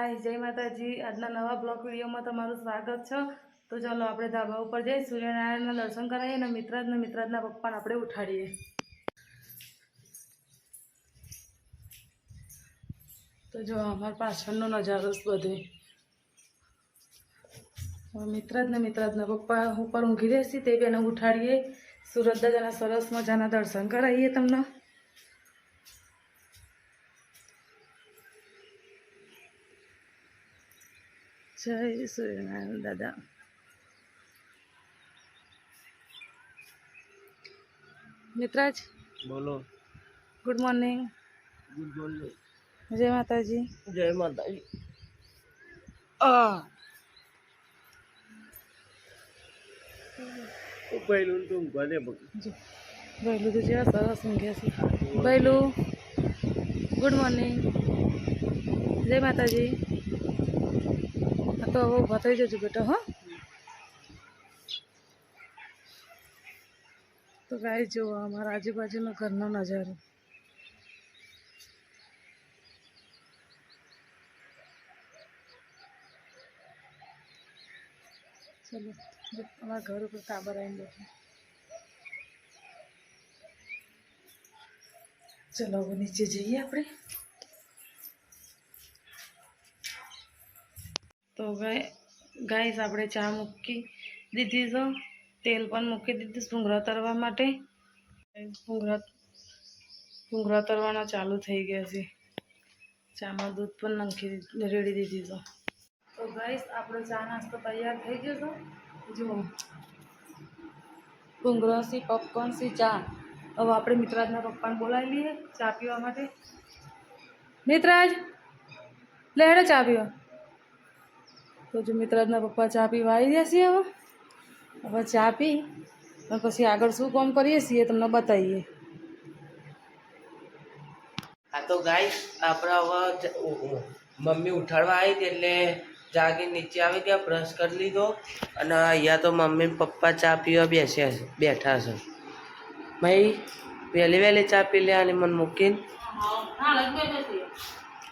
હાય, જય માતાજી. આજના નવા બ્લોગ વિડીયોમાં તમારું સ્વાગત છે. તો ચાલો આપણે ધાબા ઉપર જઈ સૂર્યનારાયણના દર્શન કરાવીએ અને મિત્રાજને મિત્રાજના પપ્પાને આપણે ઉઠાડીએ. તો જો અમાર પાછળનો નજારો બધે. હવે મિત્રાજ ને મિત્રાજના પપ્પા ઉપર ઊંઘી રહેશે, તે બેને ઉઠાડીએ. સુરત દાદાના સરસ મજાના દર્શન કરાવીએ તમને. જય સૂર્યનારાયણ દાદા મિત્રાજ બોલો ગુડ મોર્નિંગ ગુડ મોર્નિંગ જય માતાજી જય માતાજી પહેલું તો ભલે જો. તો જેવા સરસ ઊંઘ્યા છે ભૈલું ગુડ મોર્નિંગ જય માતાજી તો થઈ જજો બેટા, હો. તો ગાય જુઓ અમારા આજુબાજુનો ઘરનો નજારો. ચલો અમારા ઘર ઉપર કાબર આવીને બેઠા. ચલો નીચે જઈએ આપણે. તો ગાઈસ આપણે ચા મૂકી દીધી છે. તેલ પણ મૂકી દીધું ભૂંગળા તરવા માટે. ભૂંગળા ભૂંગળા તરવાના ચાલુ થઈ ગયા છે. ચામાં દૂધ પણ નાખી રેડી દીધી છે. તો ગાઈસ આપણો ચા નાસ્તો તૈયાર થઈ ગયો છે. જુઓ ભૂંગળા સી પોપકોર્ન સી, ચા. હવે આપણે મિત્રાજના પપ્પાને બોલાવી લઈએ ચા પીવા માટે. મિત્રાજ લે હેડે ચા પીવા. તો જો મિત્રાજના પપ્પા ચા પીવા આવી જશે હવે હવે ચા પી અને પછી આગળ શું કામ કરીએ છીએ તમને બતાવીએ. આ તો ગાય આપણે હવે જ- ઉ- ઉ- મમ્મી ઉઠાડવા આવી હતી એટલે જાગી નીચે આવી ગયા બ્રશ કરી લીધો અને અહીંયા તો મમ્મી ને પપ્પા ચા પીવા બેસ્યા છે બેઠા છે. ભાઈ વહેલી વહેલી ચા પી લે અને મને મૂકીને.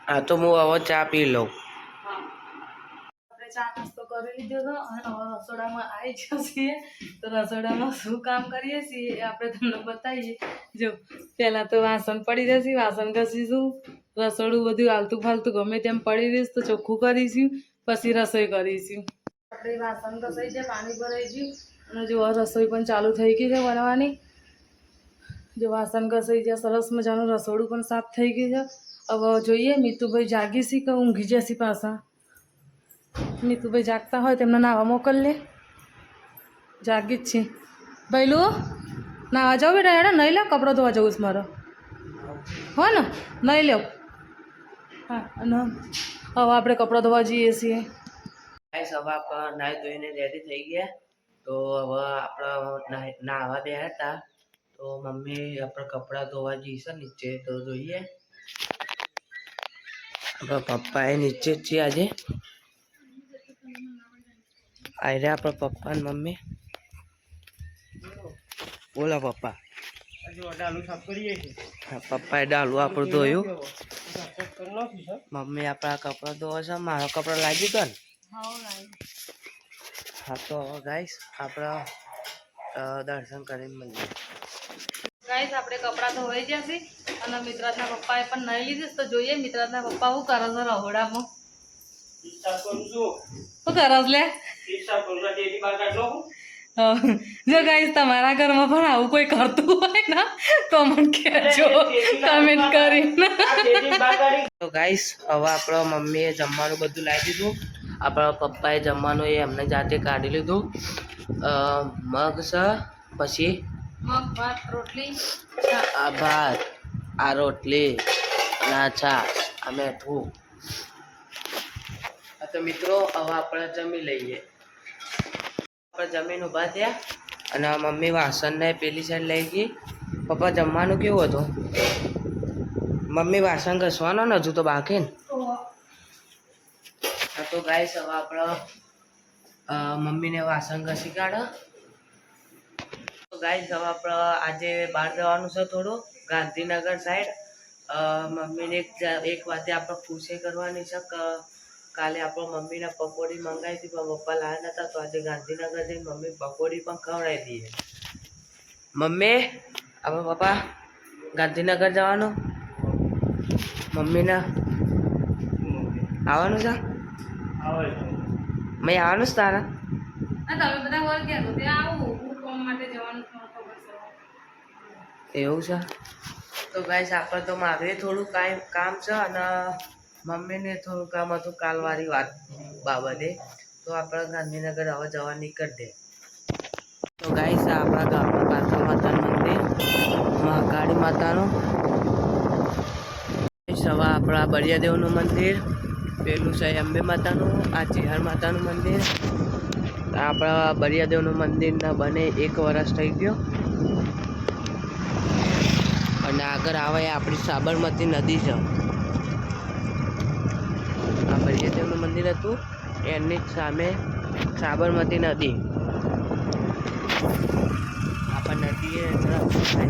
હા તો હું હવે ચા પી લઉં. આપણે ચા નાસ્તો કરી લીધો હતો અને રસોડામાં આવી ગયા છીએ. તો રસોડામાં શું કામ કરીએ છીએ એ આપણે તમને બતાવીએ. જો, પહેલાં તો વાસણ પડી જશે, વાસણ ઘસીશું. રસોડું બધું આલતું ફાલતું ગમે તેમ પડી રહીશ તો ચોખ્ખું કરીશું, પછી રસોઈ કરીશું. આપણે વાસણ ઘસાઈ છે, પાણી ભરાઈ ગયું. અને જો રસોઈ પણ ચાલુ થઈ ગઈ છે બનાવવાની જો વાસણ ઘસાઈ ગયા, સરસ મજાનું રસોડું પણ સાફ થઈ ગયું છે. હવે જોઈએ, મીતુભાઈ જાગીશી કે ઊંઘી જશે પાછા? મીતુભાઈ જાગતા હોય તેમને નાવા મોકલલે જાગી જ છે. ભૈલું નાવા જાઉં બેટા, હેડા નહીં લે, કપડો ધોવા જવું છે મારો. હો ને નહીં લેવ હા, અને હવે આપણે કપડાં ધોવા જઈએ છીએ. ગાઈસ, હવે આપણે નાહી ધોઈને રેડી થઈ ગયા. તો હવે આપણે નાહી- નાહવા બેઠા હતા. તો મમ્મી આપણે કપડાં ધોવા જઈશું નીચે, તો જોઈએ. આપણા પપ્પા એ નીચે જ છે આજે. આઈ રહ્યા આપણા પપ્પા ને મમ્મી. બોલો પપ્પા. પપ્પાએ ડાલું આપણું ધોયું. મમ્મી આપણા કપડાં ધોવા છે મારો કપડાં લાગી ગયો ને? હા તો ગાઈસ આપણા દર્શન કરીને મળીએ. ગાઈસ આપણે કપડાં ધોવાઈ ગયા છે અને મિત્રાજના પપ્પાએ પણ નહીં લીધું તો જોઈએ મિત્રાજના પપ્પા શું કરે છે રહોડામાં. શું કરસ લે જો ગાઈસ તમારા ઘરમાં પણ આવું કોઈ કરતું હોય ને તો મને કહેજો. કમેન્ટ કરીને. તો ગાઈસ હવે આપણો મમ્મીએ જમવાનું બધું લાવી દીધું. આપણા પપ્પાએ જમવાનું એ એમને જાતે કાઢી લીધું. મગ છે પછી મગ ભાત રોટલી. આ ભાત આ રોટલી અને આ છાશ આ મેઠું તો મિત્રો, હવે આપણે જમી લઈએ. આપણે જમીન ઊભા થયા અને મમ્મી વાસણને પેલી સાઈડ લઈ ગઈ. પપ્પા, જમવાનું કેવું હતું? મમ્મી વાસણ ઘસવાનો ને હજુ તો બાકી ને? તો ગાઈસ હવે આપણે મમ્મીને વાસણ ઘસી કાઢો. તો ગાઈસ હવે આપણે આજે બહાર જવાનું છે થોડું. ગાંધીનગર સાઈડ મમ્મીને એક એક વાતે આપણે પૂછે કરવાની છે કાલે આપણા મમ્મીને પકોડી મંગાવી હતી પણ પપ્પા લાવ્યા નતા તો આજે ગાંધીનગર જઈને મમ્મી પકોડી પણ ખવડાવી દઈએ મમ્મી આપણા પપ્પા ગાંધીનગર જવાનું? મમ્મીના? આવવાનું છે? મેં આવવાનું છે તારા? એવું છે? તો ગાઈસ આપણે તો મારે થોડું કાંઈ કામ છે અને મમ્મીને થોડું કામ હતું કાલવાળી વાત બાબતે. તો આપણે ગાંધીનગર હવે જવા નીકળી દે તો ગાઈસ આપણા ગામમાં કાંતા માતાનું મંદિર મહાકાળી માતાનું. સવા આપણા બળિયાદેવનું મંદિર, પેલું છે અંબે માતાનું, આ ચિહાર માતાનું મંદિર. આપણા બળિયાદેવનું મંદિરના બને એક વર્ષ થઈ ગયો. અને આગળ આવે આપણી સાબરમતી નદી છે. આ મંદિર હતું એની સામે સાબરમતી નદી. આપણ નદી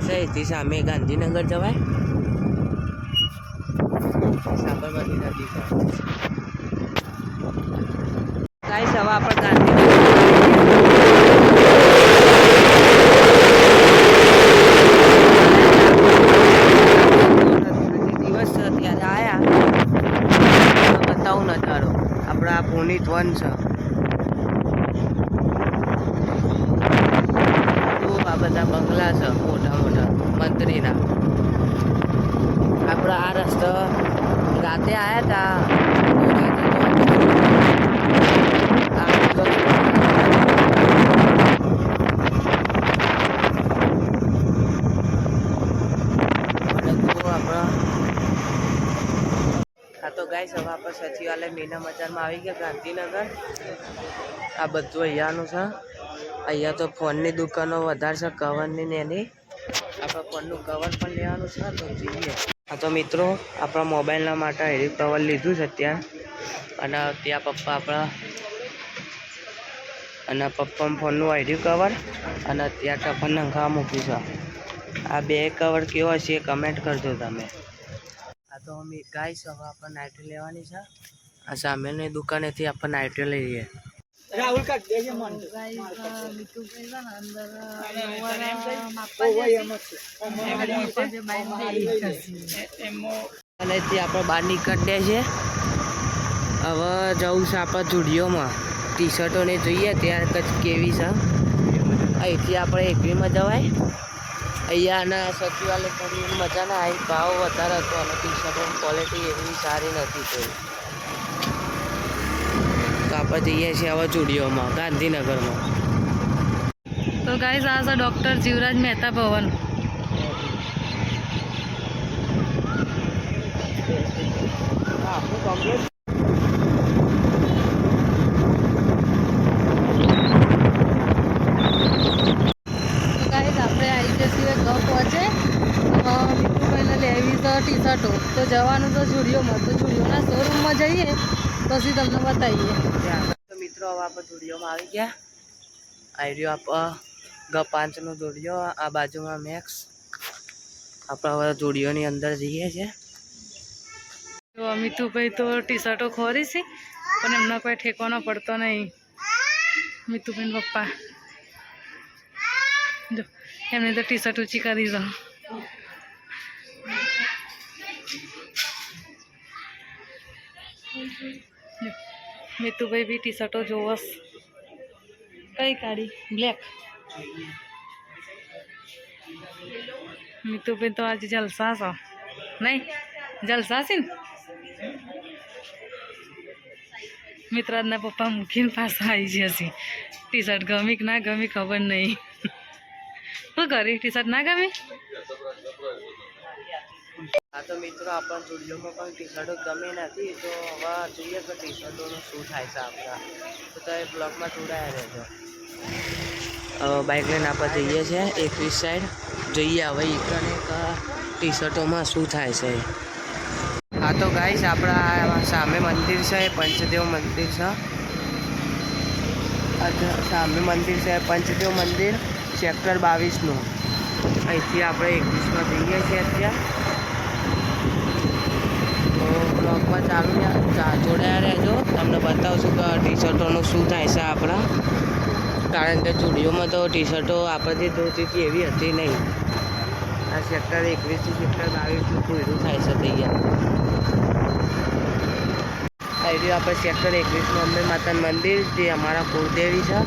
છે એથી સામે ગાંધીનગર જવાય. સાબરમતી નદી છે ગાઈસ હવે આપણે ગાંધીનગર દિવસ છે ત્યારે આયા બતાવું નજારો આપણા પુનિત વન છે આ બધા બંગલા છે, મોટા મોટા, મંત્રીના. આપણે આ રસ્તો રાતે આવ્યા હતા આપણા હા તો ગાઈસ હવે આપણે સચિવાલય મીના બજારમાં આવી ગયા, ગાંધીનગર. આ બધું અહીંયાનું છે. અહીંયા તો ફોનની દુકાનો વધારે છે, કવરની ને એની. આપણે ફોનનું કવર પણ લેવાનું છે, તો જોઈએ. હા તો મિત્રો, આપણા મોબાઈલના માટે હેરી કવર લીધું છે ત્યાં અને ત્યાં પપ્પા આપણા અને પપ્પા ફોનનું આઈડી કવર અને ત્યાં ટફન નંખા મૂક્યું છે. આ બે કવર કેવા છે કમેન્ટ કરજો તમે. તો અમે ગાઈસ હવે આપણે નાઇટી લેવાની છે. આ સામેની દુકાનેથી આપણે નાઇટી લઈએ. છે અંદર છે. અને થી આપણે બહાર નીકળીએ છીએ. હવે જવું છે આપણે જુડિયોમાં. ટી શર્ટોને જોઈએ ત્યાં કચ્છ કેવી છે. અહીંથી આપણે એકવીમાં જવાય. અહીંયાના સચિવાલય થોડી મજા ના આવી ભાવ વધારે હતો અને ટી શર્ટોની ક્વોલિટી એવી સારી નથી કોઈ. તો આપણે જઈએ છીએ હવે જુડિયોમાં ગાંધીનગરમાં. તો ગાઈસ આ છે ડોક્ટર જીવરાજ મહેતા ભવન. કમ્પ્લીટ તો ગાઈસ આપણે આવી જઈએ ઘર પહોંચે મીઠુભાઈને લેવી તો ટી શર્ટો તો જવાનું તો જુડિયોમાં તો જુડિયોના શોરૂમમાં જઈએ પછી તમને બતાવીએ. તો મિત્રો હવે આપણે જુડિયોમાં આવી ગયા. આઈડિયો આપ ગ પાંચનો જોડિયો આ બાજુમાં મેક્સ. આપણે હવે જોડિયોની અંદર જઈએ છીએ તો મીતુભાઈ તો ટી શર્ટો ખોરી છે પણ એમનો કોઈ ઠેકાનો પડતો નહીં. મિતુભાઈ પપ્પા. જો એમને તો ટી શર્ટ ઊંચી કરી દો. મીતુભાઈ બી ટી શર્ટો જોવસ કઈ કાઢી? બ્લેક. મીતુભાઈ તો આજે જલસા છો. નહીં? જલસા છે ને? મિત્રાજના પપ્પા મૂકીને પાછા આવી જશે ટી શર્ટ ગમી કે ના ગમી ખબર નહીં. શું કરી ટી શર્ટ ના ગમી? આ તો મિત્રો, આપણા સ્ટુડિયોમાં પણ ટી શર્ટો ગમી નથી, તો હવે જોઈએ કે ટી શર્ટોનું શું થાય છે આપણા. તો તમે બ્લોગમાં જોડાયા રહેજો. હવે બાઇક આપણે જઈએ છીએ એકવીસ સાઈડ જોઈએ હવે એકને ટી શર્ટોમાં શું થાય છે. હા, તો ગાઈશ આપણા સામે મંદિર છે, પંચદેવ મંદિર છે. સામે મંદિર છે, પંચદેવ મંદિર સેક્ટર બાવીસનું. અહીંથી આપણે એકવીસમાં જઈએ છીએ અત્યારે. બ્લોગમાં ચાલુ જોડાયા રહેજો. તમને બતાવશું કે ટી શર્ટોનું શું થાય છે આપણા. કારણ કે જુડિયોમાં તો ટી શર્ટો આપણે જોતી હતી એવી હતી નહીં. આ સેક્ટર એકવીસથી સેક્ટર બાવીસનું પૂરું થાય છે તૈયાર. આવી આપણે સેક્ટર એકવીસનું. અંબે માતાનું મંદિર, જે અમારા કુળદેવી છે.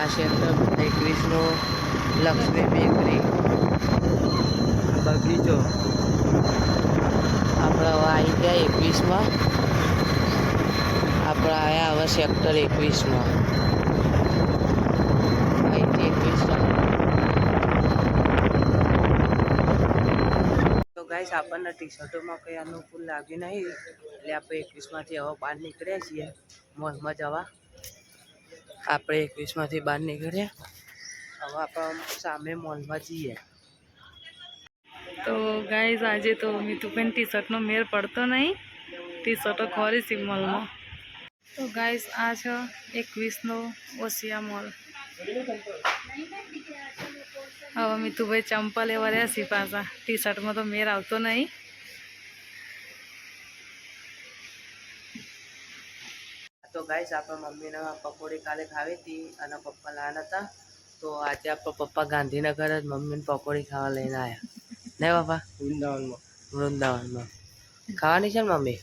આ સેક્ટર એકવીસનું લક્ષ્મી બેકરી બગીચો. આપણે આવી ગયા એકવીસમાં. આપણે આવ્યા હવે સેક્ટર એકવીસમાં. અહીંથી એકવીસ તો ગાઈસ, આપણને ટી શર્ટોમાં કંઈ અનુકૂળ લાગ્યું નહીં. એટલે આપણે એકવીસમાંથી હવે બહાર નીકળ્યા છીએ. મોલમાં જવા. આપણે એકવીસમાંથી બહાર નીકળ્યા. હવે આપણે સામે મોલમાં જઈએ. તો ગાઈઝ, આજે તો મીતુબેન ટી શર્ટનો મેળ પડતો નહીં. ટી શર્ટો ખોરી છે મોલમાં. તો ગાઈઝ, આ છે એકવીસનો ઓસિયા મોલ. હવે મિતુભાઈ ચંપલ એવા રહ્યા છે પાછા. ટી શર્ટમાં તો મેર આવતો નહીં. તો ગાઈસ આપણા મમ્મીને પકોડી કાલે ખાવી હતી અને પપ્પા લાન હતા. તો આજે આપણા પપ્પા ગાંધીનગર જ મમ્મીને પકોડી ખાવા લઈને આવ્યા ને બાપા વૃંદાવનમાં વૃંદાવનમાં ખાવાની છે ને મમ્મી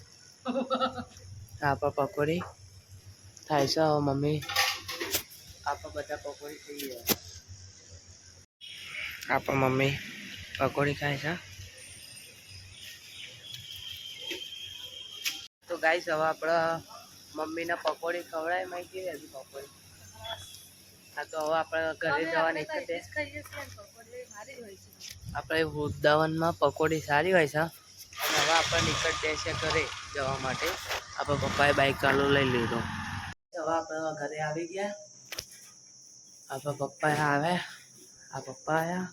આપા પકોડી થાય છે હવે મમ્મી આપા બધા પકોડી ખાઈએ આપણા મમ્મી પકોડી ખાય છે તો ગાઈસ હવે આપણા મમ્મીના પકોડી ખવડાય માહિતી હજી પકોડી હા તો હવે આપણે ઘરે જવાની છે આપણે વૃદ્ધાવનમાં પકોડી સારી હોય છે. અને હવે આપણે નીકળીએ છીએ ઘરે જવા માટે. આપણે પપ્પાએ બાઇક ચાલુ લઈ લીધો. હવે આપણે ઘરે આવી ગયા. આપણા પપ્પા આવે. આ પપ્પા આવ્યા.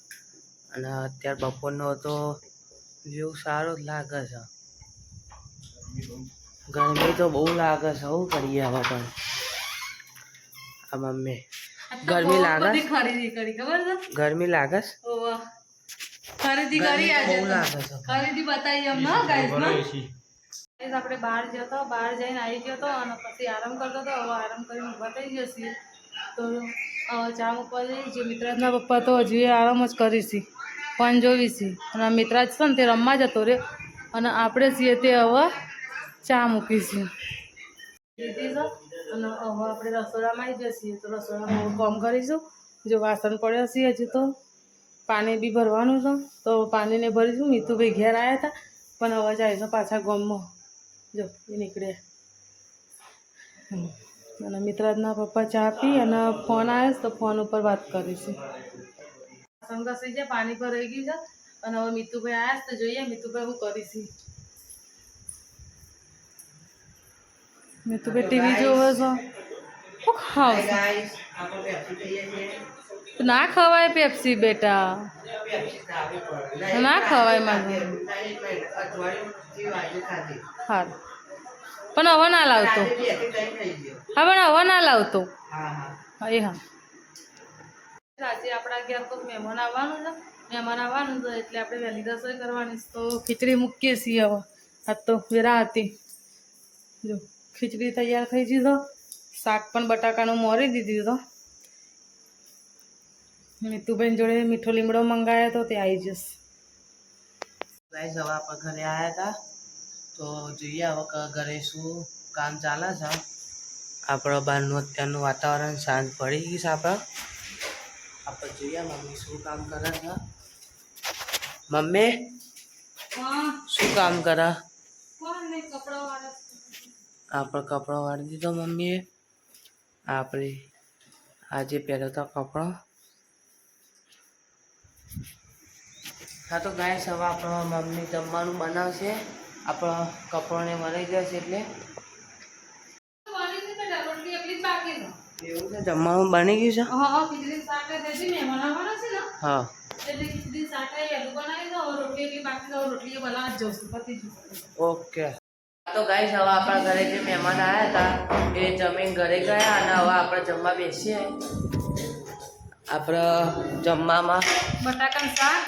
અને અત્યારે બપોરનો તો વ્યૂ સારો જ લાગે છે. ગરમી તો બહુ લાગે છે શું કરીએ હવે પણ. આ મમ્મી. ગરમી લાગે ખરીદી કરી ખબર છે? ગરમી લાગે ખરીદી કરી આજે તો. ખરીદી બતાવી અમને guys આપણે બહાર ગયો તો બહાર જઈને આવી ગયો તો અને પછી આરામ કરતો હતો હવે આરામ કરીને ઊભા થઈ જશે તો ચા મૂકવા જઈએ મિત્રાજના પપ્પા તો હજી આરામ જ કરીશી પણ ફોન જોવી અને મિત્રાજ છે ને તે રમવા જતો રહ્યો. અને આપણે છીએ તે હવે ચા મૂકીશું. અને હવે આપણે રસોડામાં આવી જઈએ તો રસોડામાં કામ કરીશું જો વાસણ પડ્યા છે હજુ તો. પાણી બી ભરવાનું છે. તો પાણીને ભરીશું. મીતુભાઈ ઘેર આવ્યા હતા પણ હવે છે પાછા ગામમાં. જો, એ નીકળ્યા અને મિત્રાજના પપ્પા ચા પી અને ફોન આવ્યો તો ફોન ઉપર વાત કરીશું. વાસણ ઘસી છે પાણી ભરાઈ ગયું છે. અને હવે મીતુભાઈ આવ્યા તો જોઈએ મીતુભાઈ હું કરીશું. મીતુભાઈ ટીવી જોવો છો. ખાવ ના ખવાય પેપ્સી બેટા. ના ખવાય મારે પણ હવે ના લાવતો. હા પણ હવે ના લાવતો. હા એ હા. આજે આપણા ઘેર તો મહેમાન આવવાનું છે. મહેમાન આવવાનું છે એટલે આપણે વહેલી રસોઈ કરવાની. તો ખીચડી મૂકીએ છીએ હવે. આ તો વેરા હતી. જો. ખીચડી તૈયાર થઈ દીધો શાક પણ બટાકાનું મોરી દીધી તો. મિતુબેન જોડે મીઠો લીમડો મંગાવ્યો તો તે આવી જશે. ગાઈસ હવે આપણે ઘરે આવ્યા હતા તો જોઈએ હવે કે ઘરે શું કામ ચાલે છે. આપણા બહારનું અત્યારનું વાતાવરણ શાંત પડી ગઈ છે આપણે. આપણે જોઈએ મમ્મી શું કામ કરે છે. મમ્મી? શું કામ કરે? આપણે કપડો વાળી દીધો મમ્મીએ. આપણે આજે પહેરો તો કપડો. હા તો ગાય હવે આપણો મમ્મી જમવાનું બનાવશે. આપણો કપડોને મળી જશે એટલે. એવું છે? જમવાનું બની ગયું છે? હા ઓકે. તો ગાઈસ હવે આપણા ઘરે જે મહેમાન આવ્યા હતા એ જમીન ઘરે ગયા અને હવે આપણે જમવા બેસીએ. આપણે જમવામાં બટાકાનું શાક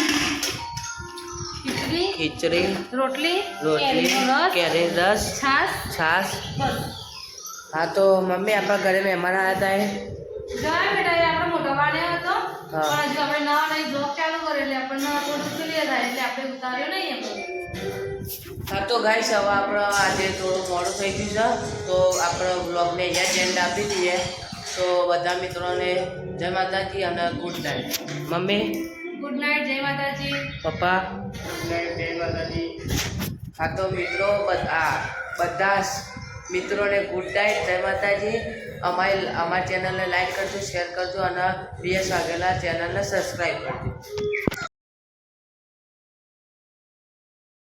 ખીચડી ખીચડી રોટલી રોટલી કેરી રસ છાશ છાશ. હા તો મમ્મી આપણા ઘરે મહેમાન આવ્યા હતા જવાય બેટા એ આપણો મોટો હતો. પણ હજુ આપણે નવા નવી જોબ ચાલુ કરી એટલે આપણને થોડું ક્લિયર થાય એટલે આપણે ઉતાર્યો નહીં એમ. હા તો ગાઈસ હવે આપણે આજે થોડું મોડું થઈ ગયું છે તો આપણે બ્લોગને અહીંયા જ એન્ડ આપી દઈએ. તો બધા મિત્રોને જય માતાજી અને good night mummy? Good night જય માતાજી. પપ્પા? હા તો મિત્રો બધા બધા મિત્રોને ગુડ નાઇટ જય માતાજી. અમારી અમારી ચેનલને લાઈક કરજો શેર કરજો અને બીએસ વાઘેલા ચેનલને સબસ્ક્રાઈબ કરજો.